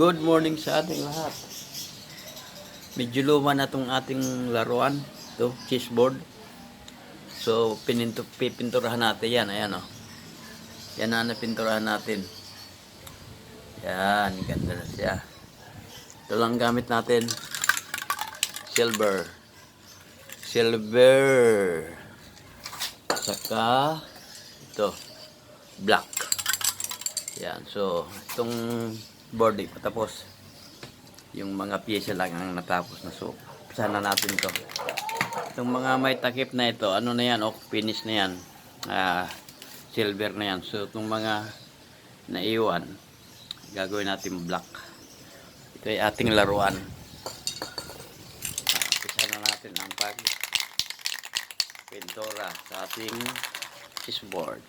Good morning sa ating lahat. Medyo luma na tong ating laruan. to chessboard. So, pininto, pipinturahan natin yan. Ayan o. Yan na napinturahan natin. Yan, ganda na siya. Ito lang gamit natin. Silver. Silver. Saka, ito, black. Yan, so, itong board eh, patapos. Yung mga pyesa lang ang natapos na. So, sana natin to. Itong mga may takip na ito, ano na yan, oh, finish na yan. Ah, silver na yan. So, itong mga naiwan, gagawin natin black. Ito ay ating laruan. Umpisa na natin ang pag pintura sa ating chessboard.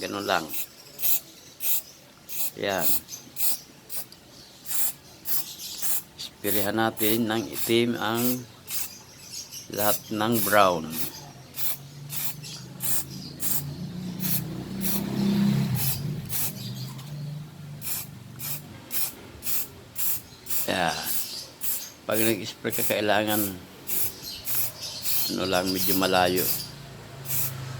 Ganun lang. Yan. Ispirihan natin ng itim ang lahat ng brown. Yan. Pag nag-spray ka, kailangan ano lang, medyo malayo.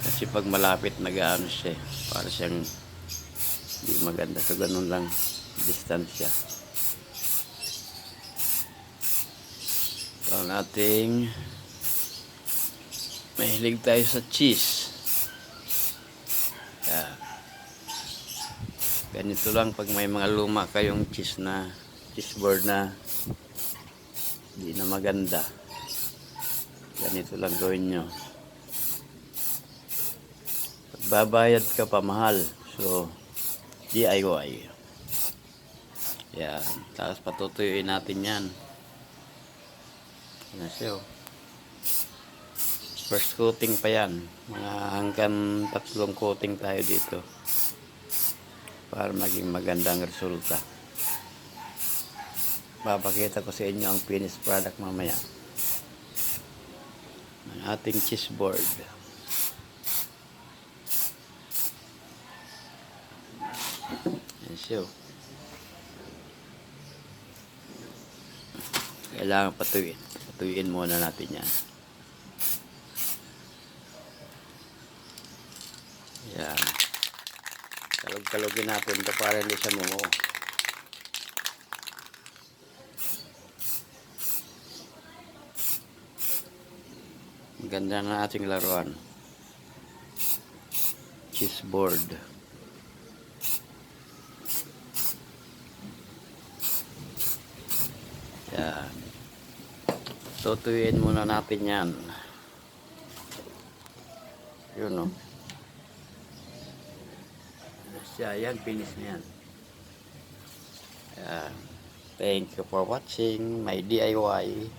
Kasi pag malapit, nag-ano siya. eh. Para siyang hindi maganda. So, ganun lang distansya. Ang ating mahilig tayo sa cheese. Yan. Ganito lang pag may mga luma kayong cheese na cheese board na hindi na maganda. Ganito lang gawin nyo. Pagbabayad ka pa mahal. So, DIY. Yan. Tapos patutuyuin natin yan. Yan siya. oh. First coating pa yan. Mga hanggang tatlong coating tayo dito. Para maging magandang resulta. Papakita ko sa inyo ang finished product mamaya. Ang ating cheese board. Yan siya. oh. Kailangan patuyin. Patuyin muna natin yan. Yan. Kalog-kalogin natin ito para hindi siya mumuo. Ganda na ating laruan. Chessboard. Yan. Tutuyin muna natin yan. Yun o. Siya, yan. Finish na yan. Yan. Thank you for watching my DIY.